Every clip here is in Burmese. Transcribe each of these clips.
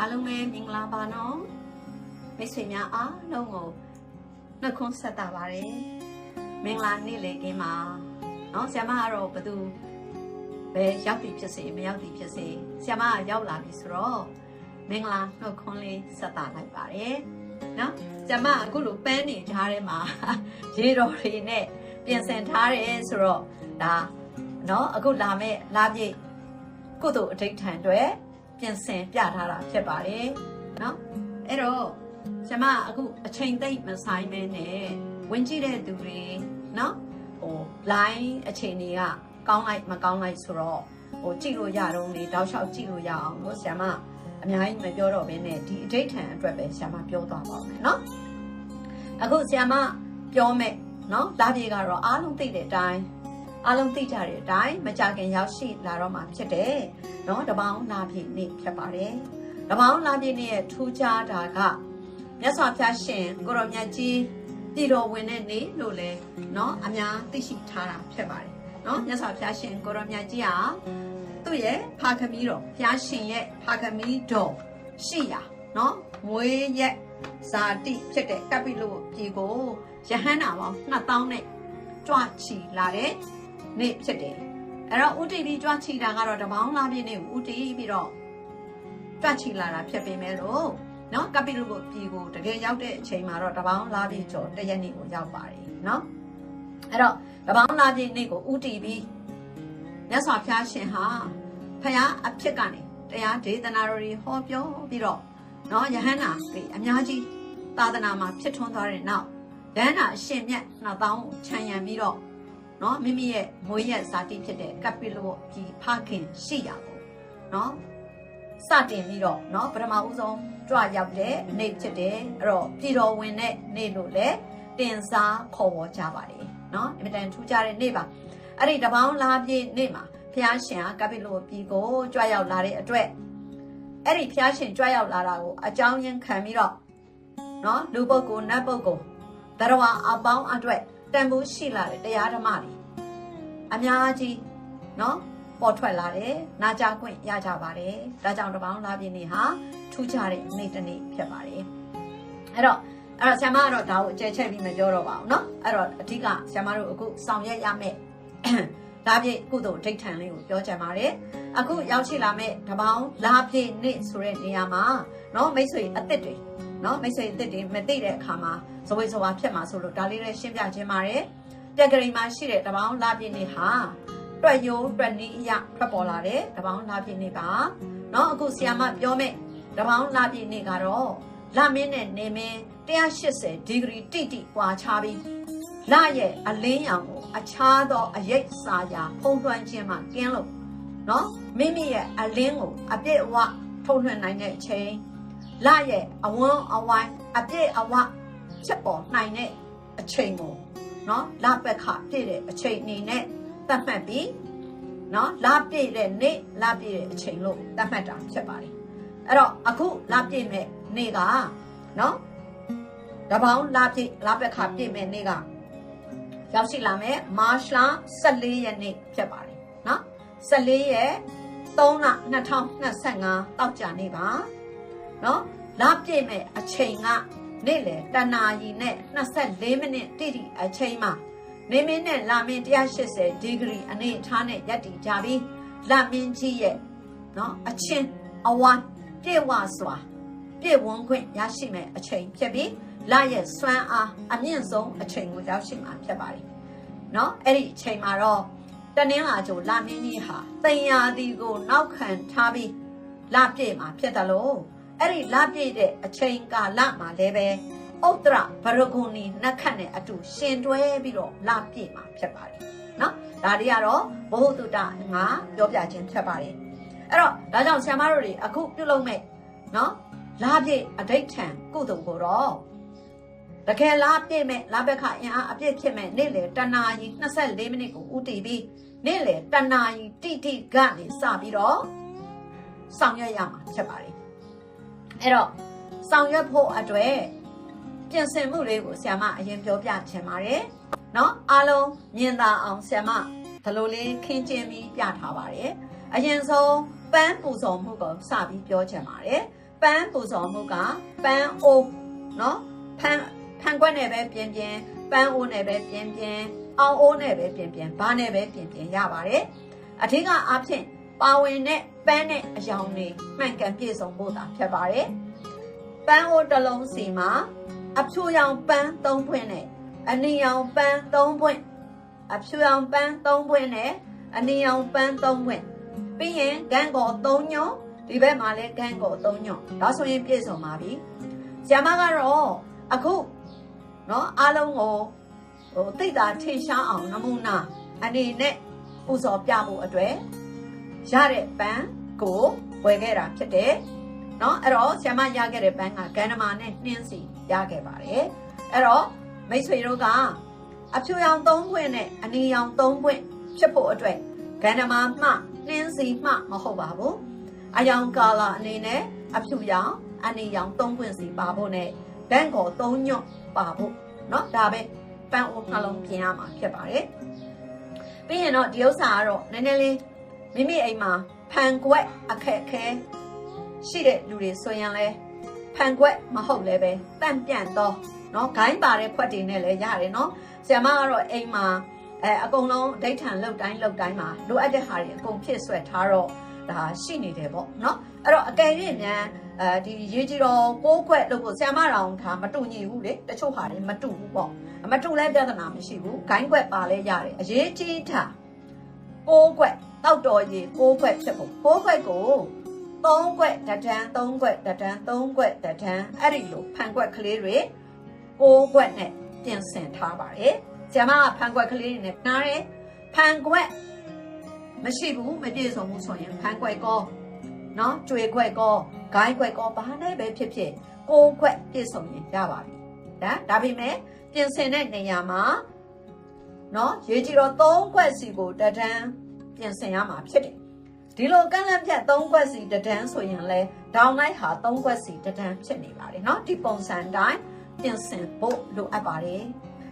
အားလုံးပဲမင်္ဂလာပါနော်မိတ်ဆွေများအားလုံးကိုနှုတ်ခွန်းဆက်တာပါတယ်မင်္ဂလာနေ့လေကင်းပါနော်ဆ iam မကတော့ဘသူပဲရောက်ပြီဖြစ်စေမရောက်ပြီဖြစ်စေဆ iam မကရောက်လာပြီဆိုတော့မင်္ဂလာနှုတ်ခွန်းလေးဆက်တာလိုက်ပါတယ်နော်ဆ iam မအခုလိုပန်းနေထားထဲမှာရေတော်တွေနဲ့ပြင်ဆင်ထားတယ်ဆိုတော့ဒါနော်အခုလာမဲ့လာပြည့်ကုသိုလ်အဋိဋ္ဌံတွေ ပြင်ဆင်ပြထားတာဖြစ်ပါတယ်เนาะအဲ့တော့ကျွန်မအခုအချိန်သိမ့်မဆိုင်မဲနဲ့ဝင်ကြည့်တဲ့သူတွေเนาะဟို line အချိန်တွေကကောင်းလိုက်မကောင်းလိုက်ဆိုတော့ဟိုကြည့်လို့ရတော့လေတောက်လျှောက်ကြည့်လို့ရအောင်လို့ဆ iam အများကြီးမပြောတော့ဘဲနဲ့ဒီအဋိဋ္ဌံအတွက်ပဲဆ iam ပြောသွားပါမယ်เนาะအခုဆ iam ပြောမယ်เนาะလာပြေကတော့အားလုံးသိတဲ့အတိုင်း အားလုံးသိကြတဲ့အတိုင်းမကြခင်ရောက်ရှိလာတော့မှဖြစ်တယ်။เนาะတပေါင်းလာပြည့်နေ့ဖြစ်ပါတယ်။တပေါင်းလာပြည့်နေ့ရဲ့ထူးခြားတာကမြတ်စွာဘုရားရှင်ကိုရောမြတ်ကြီးပြည်တော်ဝင်တဲ့နေ့လို့လဲเนาะအများသိရှိထားတာဖြစ်ပါတယ်။เนาะမြတ်စွာဘုရားရှင်ကိုရောမြတ်ကြီးဟာသူ့ရဲ့ဖာခမီးတော်ဘုရားရှင်ရဲ့ဖာခမီးတော်ရှိရာเนาะမွေးရက်ဇာတိဖြစ်တဲ့ကပိလုပြည်ကိုယဟန္တာပေါင်း2000နဲ့ကြွချီလာတဲ့ နေ့ဖြစ်တယ်။အဲ့တော့ဥတီပြီးကြွချီတာကတော့တပေါင်းလားပြည့်နေ့ကိုဥတီပြီးတော့ကြွချီလာတာဖြစ်ပေမဲ့လို့နော်ကပိလုပြည်ကိုတကယ်ရောက်တဲ့အချိန်မှာတော့တပေါင်းလားပြည့်ကျော်တရက်နေ့ကိုရောက်ပါတယ်နော်။အဲ့တော့တပေါင်းလားပြည့်နေ့ကိုဥတီပြီးမြတ်စွာဘုရားရှင်ဟာဖယားအဖြစ်ကနေတရားဒေသနာတော်တွေဟောပြောပြီးတော့နော်ယဟန္တာတွေအများကြီးသာသနာမှာဖြစ်ထွန်းသွားတဲ့နောက်ယဟန္တာအရှင်မြတ်နောက်တောင်းခြံရံပြီးတော့ နော်မိမိရဲ့မွေးရက်ဇာတိဖြစ်တဲ့ကပိလောကြီးဖခင်ရှိရကိုနော်စတင်ပြီးတော့နော်ပထမဦးဆုံးကြွရောက်တဲ့နေ့ဖြစ်တယ်အဲ့တော့ပြည်တော်ဝင်တဲ့နေ့လို့လည်းတင်စားခေါ်ဝေါ်ကြပါတယ်နော်အင်မတန်ထူးခြားတဲ့နေ့ပါအဲ့ဒီတပေါင်းလားပြည့်နေ့မှာဖျားရှင်ကကပိလောပြည်ကိုကြွရောက်လာတဲ့အတွက်အဲ့ဒီဖျားရှင်ကြွရောက်လာတာကိုအကြောင်းရင်းခံပြီးတော့နော်လူပုဂ္ဂိုလ်နတ်ပုဂ္ဂိုလ်တရဝအပေါင်းအတွက်တန်ဖိုးရှိလာတဲ့တရားဓမ္မတွေ အများကြီးเนาะပေါ်ထွက်လာတယ်နာကြခွင့်ရကြပါတယ်ဒါကြောင့်တပေါင်းလာပြင်းနေဟာထူးခြားတဲ့နေ့တစ်နေ့ဖြစ်ပါတယ်အဲ့တော့အဲ့တော့ဆ iam ကတော့ဒါကိုအကျယ်ချက်ပြီးမပြောတော့ပါဘူးเนาะအဲ့တော့အဓိကဆ iam တို့အခုဆောင်ရွက်ရမယ့်လာပြည့်ကုသိုလ်ဒိဋ္ဌံလေးကိုပြောချင်ပါတယ်အခုရောက်ရှိလာမယ့်တပေါင်းလာပြည့်နေ့ဆိုတဲ့နေရာမှာเนาะမိတ်ဆွေအစ်စ်တွေเนาะမိတ်ဆွေအစ်စ်တွေမသိတဲ့အခါမှာဇဝေဇဝါဖြစ်မှာဆိုလို့ဒါလေးလည်းရှင်းပြခြင်းပါတယ် တက်ကရီမှာရှိတဲ့တပေါင်းလာပြည့်နေ့ဟာတွက်ရိုးတွက်နီးအရထွက်ပေါ်လာတဲ့တပေါင်းလာပြည့်နေ့ပါเนาะအခုဆီယာမပြောမယ့်တပေါင်းလာပြည့်နေ့ကတော့လမင်းနဲ့နေမင်း180ဒီဂရီတိတိကွာခြားပြီးလရဲ့အလင်းရောင်ကိုအခြားသောအရိပ်စာရာဖုံးလွှမ်းခြင်းမှကင်းလို့เนาะမိမိရဲ့အလင်းကိုအပြည့်အဝထုတ်လွှင့်နိုင်တဲ့အချိန်လရဲ့အဝန်းအဝိုင်းအပြည့်အဝဖြစ်ပေါ်နိုင်တဲ့အချိန်ကို เนาะလပက်ခပြည့်တဲ့အချိန်အနေနဲ့သတ်မှတ်ပြီးเนาะလပြည့်တဲ့နေ့လပြည့်တဲ့အချိန်လို့သတ်မှတ်တာဖြစ်ပါတယ်အဲ့တော့အခုလပြည့်မဲ့နေ့ကเนาะတပေါင်းလပြည့်လပက်ခပြည့်မဲ့နေ့ကရောက်ရှိလာမယ်မာရှလ14ရက်နေ့ဖြစ်ပါတယ်เนาะ14ရက်3လ2025တောက်ကြနေ့ပါเนาะလပြည့်မဲ့အချိန်က နေ့လေတနာရီနဲ့24မိနစ်တိတိအချိန်မှာနေမင်းနဲ့လာမင်း180ဒီဂရီအနေထားနဲ့ရပ်တည်ကြပြီးလာမင်းကြီးရဲ့เนาะအချင်းအဝိုင်းပြေဝစွာပြေဝန်းခွင့်ရရှိမဲ့အချိန်ဖြစ်ပြီးလာရဲ့စွမ်းအားအမြင့်ဆုံးအချိန်ကိုရောက်ရှိမှာဖြစ်ပါတယ်เนาะအဲ့ဒီအချိန်မှာတော့တနင်္လာကြိုလာမင်းကြီးဟာတင်ယာတီကိုနောက်ခံထားပြီးလာပြည့်မှာဖြစ်တယ်လို့ အဲ့ဒီလာပြည့်တဲ့အချိန်ကာလမှာလည်းပဲဥတ္တရဘရဂုဏီနတ်ခတ်နဲ့အတူရှင်တွဲပြီးတော့လာပြည့်မှာဖြစ်ပါတယ်နော်ဒါတွေကတော့ဘုဟုတုတငါပြောပြခြင်းဖြစ်ပါတယ်အဲ့တော့ဒါကြောင့်ဆရာမတို့တွေအခုပြုလုပ်မဲ့နော်လာပြည့်အဋိဋ္ဌံကုသိုလ်ကိုတော့တကယ်လားပြည့်မဲ့လာဘက်ခအင်အားအပြည့်ဖြစ်မဲ့နေ့လေတနာကြီး24မိနစ်ကိုဥတည်ပြီးနေ့လေတနာကြီးတိတိကနေစပြီးတော့ဆောင်ရွက်ရမှာဖြစ်ပါတယ် အဲ့တော့ဆောင်ရွက်ဖို့အတွက်ပြင်ဆင်မှုလေးကိုဆ iam အရင်ပြောပြချင်ပါတယ်။နော်အားလုံးမြင်သာအောင်ဆ iam ဒီလိုလေးခင်းကျင်းပြီးပြထားပါတယ်။အရင်ဆုံးပန်းပူဇော်မှုကိုစပြီးပြောချင်ပါတယ်။ပန်းပူဇော်မှုကပန်းအိုးနော်ဖန်ဖန်ခွက်နဲ့ပဲပြင်းပြင်းပန်းအိုးနဲ့ပဲပြင်းပြင်းအောင်အိုးနဲ့ပဲပြင်းပြင်းဘာနဲ့ပဲပြင်းပြင်းရပါတယ်။အထက်ကအဖြစ်ပါဝင်တဲ့ ပန်းနဲ့အယောင်တွေမှန်ကန်ပြည့်စုံဖို့သာဖြစ်ပါတယ်ပန်းအိုးတစ်လုံးစီမှာအဖြူရောင်ပန်း၃ဖွင့်နဲ့အနီရောင်ပန်း၃ဖွင့်အဖြူရောင်ပန်း၃ဖွင့်နဲ့အနီရောင်ပန်း၃ဖွင့်ပြီးရင်ဂန်းကော၃ညွန့်ဒီဘက်မှာလည်းဂန်းကော၃ညွန့်ဒါဆိုရင်ပြည့်စုံပါပြီဆ iam မကတော့အခုเนาะအားလုံးကိုဟိုသိတာထင်ရှားအောင်နမူနာအနေနဲ့ပူဇော်ပြဖို့အတွက်ရတဲ့ပန်း ကိုဝယ်ခဲ့တာဖြစ်တယ်เนาะအဲ့တော့ဆ iam မရခဲ့တဲ့ပန်းကဂန္ဓမာနဲ့နှင်းစီရခဲ့ပါတယ်အဲ့တော့မိတ်ဆွေတို့ကအဖြူရောင်၃ခွင့်နဲ့အနီရောင်၃ခွင့်ဖြစ်ဖို့အတွက်ဂန္ဓမာမှနှင်းစီမှမဟုတ်ပါဘူးအယောင်ကာလာအနေနဲ့အဖြူရောင်အနီရောင်၃ခွင့်စီပါဖို့နဲ့ဘန့်ကော၃ညွတ်ပါဖို့เนาะဒါပဲပန်းအိုးနှလုံးပြင်ရမှာဖြစ်ပါတယ်ပြီးရင်တော့ဒီဥစ္စာကတော့နည်းနည်းလေးမိမိအိမ်မှာ ဖန်ကွက်အခက်အခဲရှိတဲ့လူတွေဆိုရင်လဲဖန်ကွက်မဟုတ်လဲပဲတန့်ပြန့်တော့เนาะဂိုင်းပါတဲ့ခွက်တွေနဲ့လည်းရတယ်เนาะဆရာမကတော့အိမ်မှာအဲအကုန်လုံးဒိဋ္ဌံလောက်တိုင်းလောက်တိုင်းမှာလိုအပ်တဲ့ဟာတွေအကုန်ဖြစ်ဆွဲထားတော့ဒါရှိနေတယ်ပေါ့เนาะအဲ့တော့အကယ်၍မြန်အဲဒီရေးကြီးတော့ကိုးခွက်လို့ကိုဆရာမတော်ဒါမတူညီဘူးလေတချို့ဟာတွေမတူဘူးပေါ့မတူလဲပြဿနာမရှိဘူးဂိုင်းခွက်ပါလဲရတယ်အရေးကြီးတာကိုးခွက် တောက်တော်ကြီးကိုးခွက်ဖြစ်ဖို့ကိုးခွက်ကိုသုံးခွက်တဒန်းသုံးခွက်တဒန်းသုံးခွက်တဒန်းအဲ့ဒီလိုဖန်ခွက်ကလေးတွေကိုးခွက်နဲ့ပြင်ဆင်ထားပါတယ်ဆရာမကဖန်ခွက်ကလေးတွေနဲ့နားတယ်ဖန်ခွက်မရှိဘူးမပြည့်စုံဘူးဆိုရင်ဖန်ခွက်ကောနော်ကြွေခွက်ကောဂိုင်းခွက်ကောဘာနဲ့ပဲဖြစ်ဖြစ်ကိုးခွက်ပြည့်စုံရင်ရပါပြီဒါဒါပေမဲ့ပြင်ဆင်တဲ့နေရာမှာနော်ရေးကြည့်တော့၃ခွက်စီကိုတဒန်း ပြင်ဆင်ရမှာဖြစ်တယ်ဒီလိုကန့်လန့်ဖြတ်၃ခွက်စီတဒန်းဆိုရင်လဲဒေါင်းလိုက်ဟာ၃ခွက်စီတဒန်းဖြစ်နေပါတယ်เนาะဒီပုံစံတိုင်းပြင်ဆင်ဖို့လိုအပ်ပါတယ်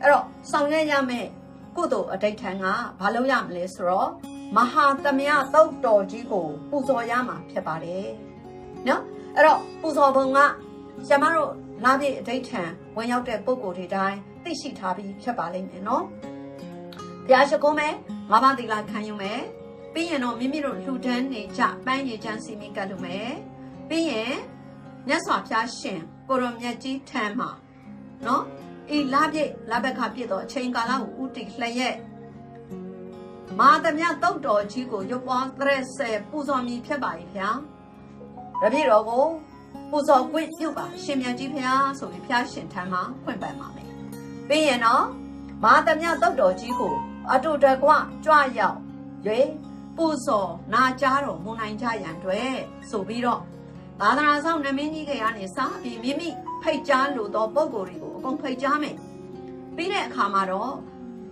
အဲ့တော့ဆောင်ရွက်ရမယ့်ကုသိုလ်အတိတ်ထံကဘာလို့ရမလဲဆိုတော့မဟာသမယသုတ်တော်ကြီးကိုပူဇော်ရမှာဖြစ်ပါတယ်နော်အဲ့တော့ပူဇော်ပုံကဆရာမတို့လာပြည့်အတိတ်ထံဝင်ရောက်တဲ့ပုံကိုယ်တွေတိုင်းသိရှိထားပြီးဖြစ်ပါလိမ့်မယ်နော်ဘုရားရှိခိုးမယ်ငါးပါးသီလခံယူမယ် ပြီးရင်တော့မိမိတို့လှူဒန်းနေကြပန်းရည်ချမ်းစီမီကတ်လို့မယ်ပြီးရင်မြတ်စွာဘုရားရှင်ကိုရောမြတ်ကြီးထံမှာနော်ဤလာပြည့်လာဘက်ခပြည့်တော့အချိန်ကာလကိုဥတီလျက်မာသမြတုတ်တော်ကြီးကိုရုပ်ပွားသရက်ဆယ်ပူဇော်မည်ဖြစ်ပါ၏ဗျာတပည့်တော်ကိုပူဇော်ခွင့်ပြုပါရှင်မြတ်ကြီးဖျားဆိုပြီးဖျားရှင်ထံမှာခွင့်ပန်ပါမယ်ပြီးရင်တော့မာသမြတုတ်တော်ကြီးကိုအတုတကွကြွရောက်ရွေ ပူဇော်နာကြားတော်မွန်နိုင်ကြရန်အတွက်ဆိုပြီးတော့သာသနာဆောင်နမင်းကြီးကကနေစပြီးမိမိဖိတ်ကြားလို့သောပုံကိုယ်တွေကိုအကုန်ဖိတ်ကြားမယ်ပြီးတဲ့အခါမှာတော့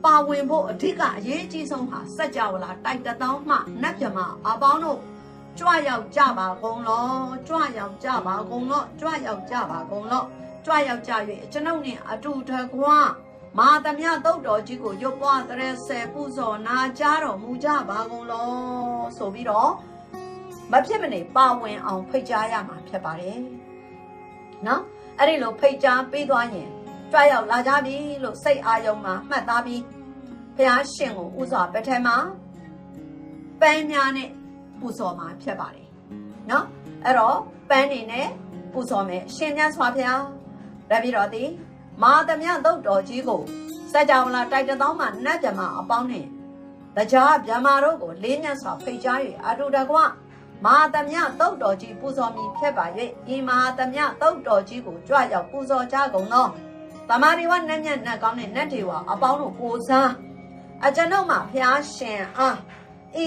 ပါဝင်ဖို့အဓိကအရေးအကြီးဆုံးဟာစัจ java လာတိုက်တသောမှနတ်ပြမအပေါင်းတို့ကြွရောက်ကြပါကုန်လောကြွရောက်ကြပါကုန်လောကြွရောက်ကြပါကုန်လောကြွရောက်ကြ၍ကျွန်ုပ်နှင့်အတူတကွာ မာသမြတုတ်တော်ကြီးကိုရွတ်ပွားတဲ့ဆယ်ပူဇော်နာကြားတော်မူကြပါကုန်လောဆိုပြီးတော့မဖြစ်မနေပါဝင်အောင်ဖိတ်ကြားရမှာဖြစ်ပါတယ်နော်အဲ့ဒီလိုဖိတ်ကြားပေးသွားရင်ကြွရောက်လာကြပြီလို့စိတ်အာယုံမှာမှတ်သားပြီးဘုရားရှင်ကိုဥစွာပထမပန်းများနဲ့ပူဇော်မှာဖြစ်ပါတယ်နော်အဲ့တော့ပန်းနေနဲ့ပူဇော်မယ်ရှင်မြတ်စွာဘုရားတပည့်တော်သည် မာသမယသုတ်တော်ကြီးကိုစัจ java လာတိုက်တသောမှနတ်ဗြဟ္မာအပေါင်းနဲ့တရားဗြဟ္မာတို့ကိုလေးမြတ်စွာဖိတ်ကြား၍အတုတကွမဟာသမယသုတ်တော်ကြီးပူဇော်မည်ဖြစ်ပါ၍ဤမဟာသမယသုတ်တော်ကြီးကိုကြွရောက်ပူဇော်ကြကုန်သောတမာရီဝနတ်မြတ်နတ်ကောင်းတဲ့နတ်တွေဝအပေါင်းတို့ကိုစားအကျွန်ုပ်မှာဖျားရှင်အားဤ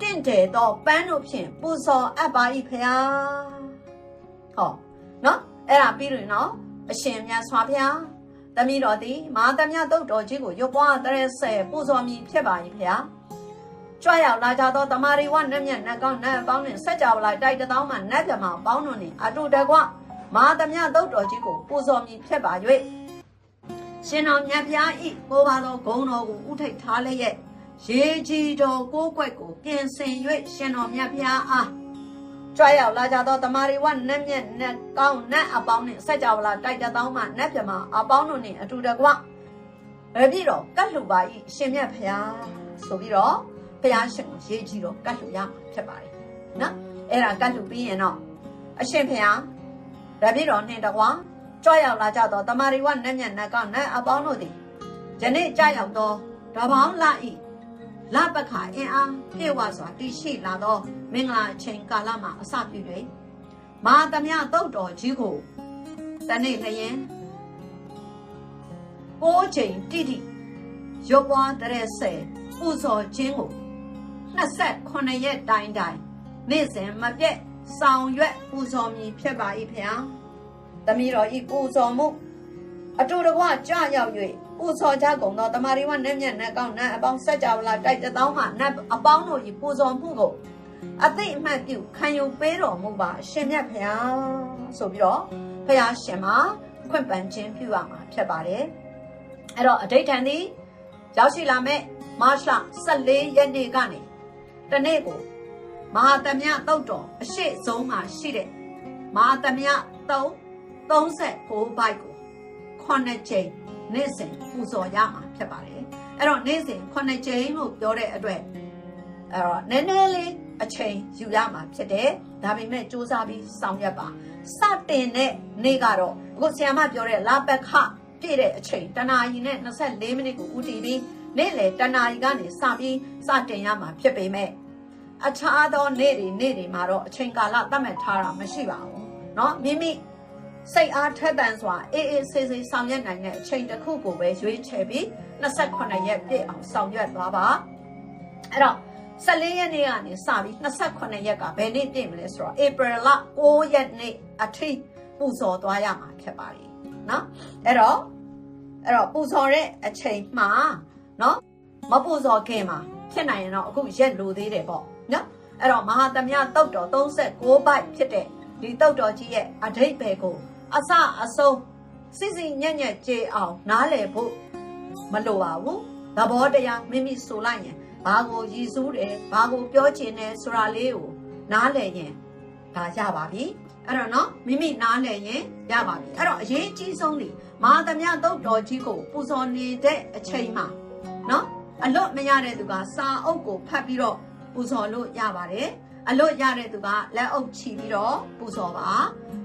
တင့်တယ်သောပန်းတို့ဖြင့်ပူဇော်အပ်ပါ၏ဖျားဟောနော်အဲ့ဒါပြီးရင်နော် အရှင်မြတ်စွာဘုရားတမီတော်သည်မဟာသမယသုတ်တော်ကြီးကိုရွတ်ပွားတဲ့ဆယ်ပူဇော်မည်ဖြစ်ပါ၏ဖျားကြွရောက်လာကြသောတမာရီဝနတ်မြတ်နတ်ကောင်းနတ်ပေါင်းနှင့်ဆက်ကြဝလာတိုက်တသောမှနတ်ပြမပေါင်းတို့နှင့်အတူတကွမဟာသမယသုတ်တော်ကြီးကိုပူဇော်မည်ဖြစ်ပါ၍ရှင်တော်မြတ်ဖျားဤကိုပါသောဂုံတော်ကိုဥထိတ်ထားလျက်ရေကြီးတော်ကိုးကွက်ကိုပြင်ဆင်၍ရှင်တော်မြတ်ဖျားအားပ ကြွရောက်လာကြသောတမာရီဝနတ်မြတ်နတ်ကောင်းနတ်အပေါင်းနှင့်ဆက်ကြဝလာတိုက်တသောမှနတ်ပြမအပေါင်းတို့နှင့်အတူတကွရပြီးတော့ကတ်လှူပါဤရှင်မြတ်ဖျားဆိုပြီးတော့ဖျားရှင်ကိုရေးကြည့်တော့ကတ်လှူရမှာဖြစ်ပါတယ်နော်အဲ့ဒါကတ်လှူပြီးရင်တော့အရှင်ဖျားရပြီးတော့နှင့်တကွကြွရောက်လာကြသောတမာရီဝနတ်မြတ်နတ်ကောင်းနတ်အပေါင်းတို့သည်ယနေ့ကြရောက်သောတပေါင်းလာဤ လပခအင်အားပြေဝစွာတည်ရှိလာသောမင်္ဂလာအချိန်ကာလမှာအစပြု၍မာသမယတုတ်တော်ကြီးကိုတနေ့လျင်ကိုးချိန်တိတိရုပ်ပွားတဲ့ဆယ်ပူဇော်ခြင်းကို28ရက်တိုင်တိုင်နေ့စဉ်မပြတ်ဆောင်ရွက်ပူဇော်မည်ဖြစ်ပါ၏ဖျား။တမီတော်ဤပူဇော်မှုအတူတကွကြရောက်၍ ပူဇော်ကြကုန်သောတမာရီဝနတ်မြတ်နတ်ကောင်းနတ်အပေါင်းဆက်ကြဝလာတိုက်တသောမှနတ်အပေါင်းတို့ဤပူဇော်မှုကိုအသိအမှတ်ပြုခံယူပေးတော်မူပါအရှင်မြတ်ဖျားဆိုပြီးတော့ဖျားရှင်မှာခွင့်ပန်ခြင်းပြုရမှာဖြစ်ပါတယ်။အဲ့တော့အဋိဋ္ဌံသည်ရောက်ရှိလာမဲ့မတ်လ14ရက်နေ့ကနေတနေ့ကိုမဟာသမယတုတ်တော်အရှိဆုံးမှာရှိတဲ့မဟာသမယတုတ်39ဘိုက်ကို9ချိန် နေ့စဉ်ပူဇော်ရမှာဖြစ်ပါတယ်အဲ့တော့နေ့စဉ်9ချိန်လို့ပြောတဲ့အတွက်အဲ့တော့နည်းနည်းလေးအချိန်ယူရမှာဖြစ်တယ်ဒါပေမဲ့စူးစမ်းပြီးဆောင်ရွက်ပါစတင်တဲ့နေ့ကတော့အခုဆရာမပြောတဲ့လာပခပြည့်တဲ့အချိန်တနာရီနဲ့24မိနစ်ကိုဦးတည်ပြီးနေ့လေတနာရီကနေစပြီးစတင်ရမှာဖြစ်ပေမဲ့အခြားသောနေ့တွေနေ့တွေမှာတော့အချိန်ကာလသတ်မှတ်ထားတာမရှိပါဘူးเนาะမိမိ စိတ်အားထက်သန်စွာအေးအေးဆေးဆေးဆောင်ရွက်နိုင်တဲ့အချိန်တစ်ခုကိုပဲရွေးချယ်ပြီး28ရက်ပြည့်အောင်ဆောင်ရွက်သွားပါအဲ့တော့14ရက်နေ့ကနေစပြီး28ရက်ကဘယ်နေ့ပြည့်မလဲဆိုတော့ April လ9ရက်နေ့အထိပူဇော်သွားရမှာဖြစ်ပါလိမ့်နော်အဲ့တော့အဲ့တော့ပူဇော်တဲ့အချိန်မှာနော်မပူဇော်ခင်မှာဖြစ်နိုင်ရင်တော့အခုရက်လိုသေးတယ်ပေါ့နော်အဲ့တော့မဟာသမယတုတ်တော်36ဘိုက်ဖြစ်တဲ့ဒီတုတ်တော်ကြီးရဲ့အဓိပ္ပာယ်ကို အစအဆုံးစစ်စစ်ညံ့ညက်ကြေအောင်နားလည်ဖို့မလိုပါဘူးသဘောတရားမိမိဆိုလိုက်ရင်ဘာကိုရည်စူးတယ်ဘာကိုပြောချင်တယ်ဆိုတာလေးကိုနားလည်ရင်ဒါရပါပြီအဲ့တော့နော်မိမိနားလည်ရင်ရပါပြီအဲ့တော့အရေးကြီးဆုံးဒီမဟာသမယတုတ်တော်ကြီးကိုပူဇော်နေတဲ့အချိန်မှာနော်အလွတ်မရတဲ့သူကစာအုပ်ကိုဖတ်ပြီးတော့ပူဇော်လို့ရပါတယ်အလွတ်ရတဲ့သူကလက်အုပ်ချီပြီးတော့ပူဇော်ပါ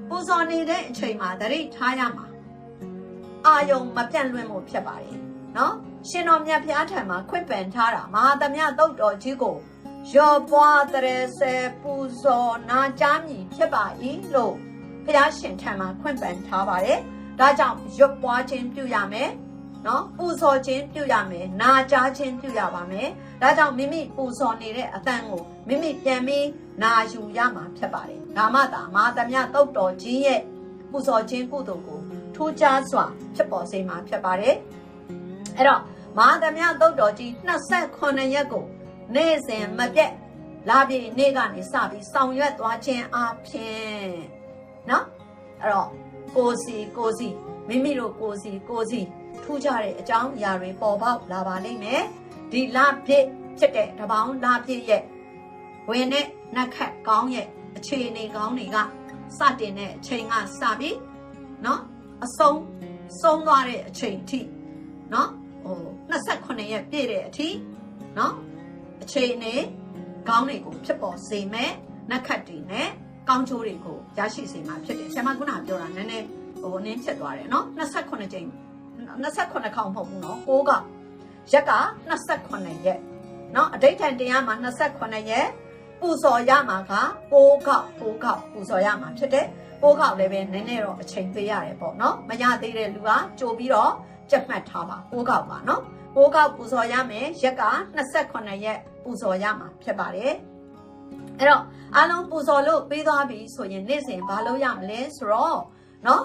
ပူဇော်နေတဲ့အချိန်မှာတရိပ်ထားရမှာအာယုံမပြန့်လွင့်မှုဖြစ်ပါတယ်နော်ရှင်တော်မြတ်ဖျားထံမှာခွင့်ပန်ထားတာမဟာသမယတုတ်တော်ကြီးကိုရောပွားတရေဆယ်ပူဇော်နာကြားမည်ဖြစ်ပါ၏လို့ဖျားရှင်ထံမှာခွင့်ပန်ထားပါတယ်ဒါကြောင့်ရွတ်ပွားခြင်းပြုရမယ်နော်ပူဇော်ခြင်းပြုရမယ်နာကြားခြင်းပြုရပါမယ်ဒါကြောင့်မိမိပူဇော်နေတဲ့အတန်ကို မိမိပြန်ပြီးနာယူရမှာဖြစ်ပါတယ်ဒါမှသာမာသမယတုတ်တော်ကြီးရဲ့ပူဇော်ခြင်းကုသိုလ်ကိုထူးခြားစွာဖြစ်ပေါ်စေမှာဖြစ်ပါတယ်အဲ့တော့မာသမယတုတ်တော်ကြီး28ရက်ကိုနေ့စဉ်မပြတ်လာပြီနေ့ကနေစပြီးဆောင်ရွက်သွားခြင်းအပြင်နော်အဲ့တော့ကိုစီကိုစီမိမိတို့ကိုစီကိုစီထူးခြားတဲ့အကြောင်းအရာတွေပေါ်ပေါက်လာပါလိမ့်မယ်ဒီလပြည့်ဖြစ်တဲ့တပေါင်းလပြည့်ရဲ့ ဝင်တဲ့နက်ခတ်ကောင်းရဲ့အခြေအနေကောင်းတွေကစတင်တဲ့အချိန်ကစပြီးเนาะအဆုံးဆုံးသွားတဲ့အချိန်အထိเนาะဟို28ရက်ပြည့်တဲ့အထိเนาะအချိန်အနေကောင်းတွေကိုဖြစ်ပေါ်စေမယ်နက်ခတ်တွေနဲ့ကောင်းချိုးတွေကိုရရှိစေမှာဖြစ်တယ်ဆရာမကပြောတာနည်းနည်းဟိုနင်းဖြစ်သွားတယ်เนาะ28ချိန်28ခေါင်မဟုတ်ဘူးเนาะ6ကရက်က28ရက်เนาะအဋိဋ္ဌံတရားမှာ28ရက်ပူ ဇော်ရမှာက6ခေါက်6ခေါက်ပူဇော်ရမှာဖြစ်တယ်6ခေါက်လည်းပဲနည်းနည်းတော့အချိန်ပေးရတယ်ပေါ့เนาะမရသေးတဲ့လူကကြိုပြီးတော့ကြက်မှတ်ထားပါ6ခေါက်ပါเนาะ6ခေါက်ပူဇော်ရမယ်ရက်က28ရက်ပူဇော်ရမှာဖြစ်ပါတယ်အဲ့တော့အားလုံးပူဇော်လို့ပေးသွားပြီဆိုရင်နေ့စဉ်ဘာလုပ်ရမလဲဆိုတော့เนาะ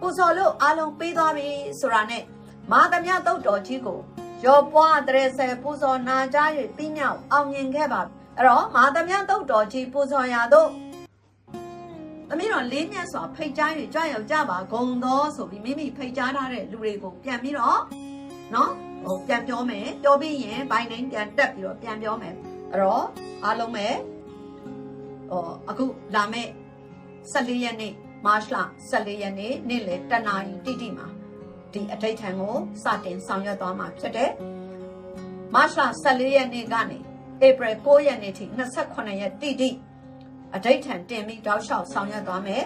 ပူဇော်လို့အားလုံးပေးသွားပြီဆိုတာနဲ့မာသမ ्या တုတ်တော်ကြီးကိုရောပွားတရေဆယ်ပူဇော်နာကြ၍ပြီးမြောက်အောင်မြင်ခဲ့ပါ အဲ့တော့မာသမ ्या တုတ်တော်ကြီးပူဇော်ရာတို့သမီးတော်လေးမြတ်စွာဖိတ်ကြား၍ကြွရောက်ကြပါဂုံတော်ဆိုပြီးမိမိဖိတ်ကြားထားတဲ့လူတွေကိုပြန်ပြီးတော့နော်ဟိုပြန်ပြောမယ်ပြောပြီးရင်ဘိုင်တိုင်းပြန်တက်ပြီးတော့ပြန်ပြောမယ်အဲ့တော့အားလုံးပဲဟောအခုလာမဲ့14ရက်နေ့မတ်လ14ရက်နေ့နေ့လယ်တနာရီတိတိမှာဒီအဋိဋ္ဌံကိုစတင်ဆောင်ရွက်သွားမှာဖြစ်တယ်မတ်လ14ရက်နေ့ကနေ ဧပြီ9ရက်နေ့ထိ28ရက်တိတိအဋိဋ္ဌံတင်ပြီးတောက်လျှောက်ဆောင်ရွက်သွားမယ်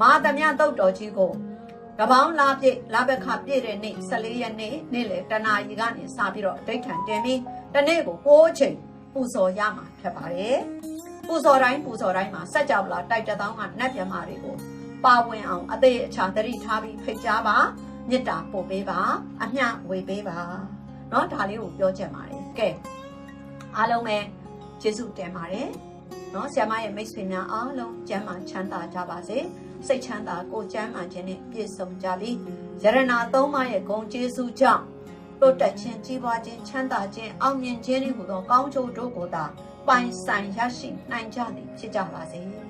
မဟာသမယတုတ်တော်ကြီးကိုကပောင်းလာပြည့်လာဘက်ခပြည့်တဲ့နေ့14ရက်နေ့နေ့လယ်တနာရီကနေစပြီးတော့အဋိဋ္ဌံတင်ပြီးတနေ့ကို6ချိန်ပူဇော်ရမှာဖြစ်ပါတယ်ပူဇော်တိုင်းပူဇော်တိုင်းမှာစัจ java လာတိုက်တသောင်းကနတ်မြမာတွေကို ပါဝင်အောင်အသေးအချာတတိထားပြီးဖိတ်ကြားပါမေတ္တာပို့ပေးပါအမျှဝေပေးပါเนาะဒါလေးကိုပြောချင်ပါတယ်ကဲ အားလုံးပဲကျေးဇူးတင်ပါတယ်။နော်ဆရာမရဲ့မိတ်ဆွေများအားလုံးကျမ်းမာချမ်းသာကြပါစေ။စိတ်ချမ်းသာကိုယ်ကျမ်းမာခြင်းနဲ့ပြည့်စုံကြပြီးရတနာသုံးပါးရဲ့ဂုဏ်ကျေးဇူးကြောင့်တိုးတက်ခြင်းကြီးပွားခြင်းချမ်းသာခြင်းအောင်မြင်ခြင်းတွေဟူသောကောင်းကျိုးတို့ကိုသာပိုင်ဆိုင်ရရှိနိုင်ကြသည်ဖြစ်ကြပါစေ။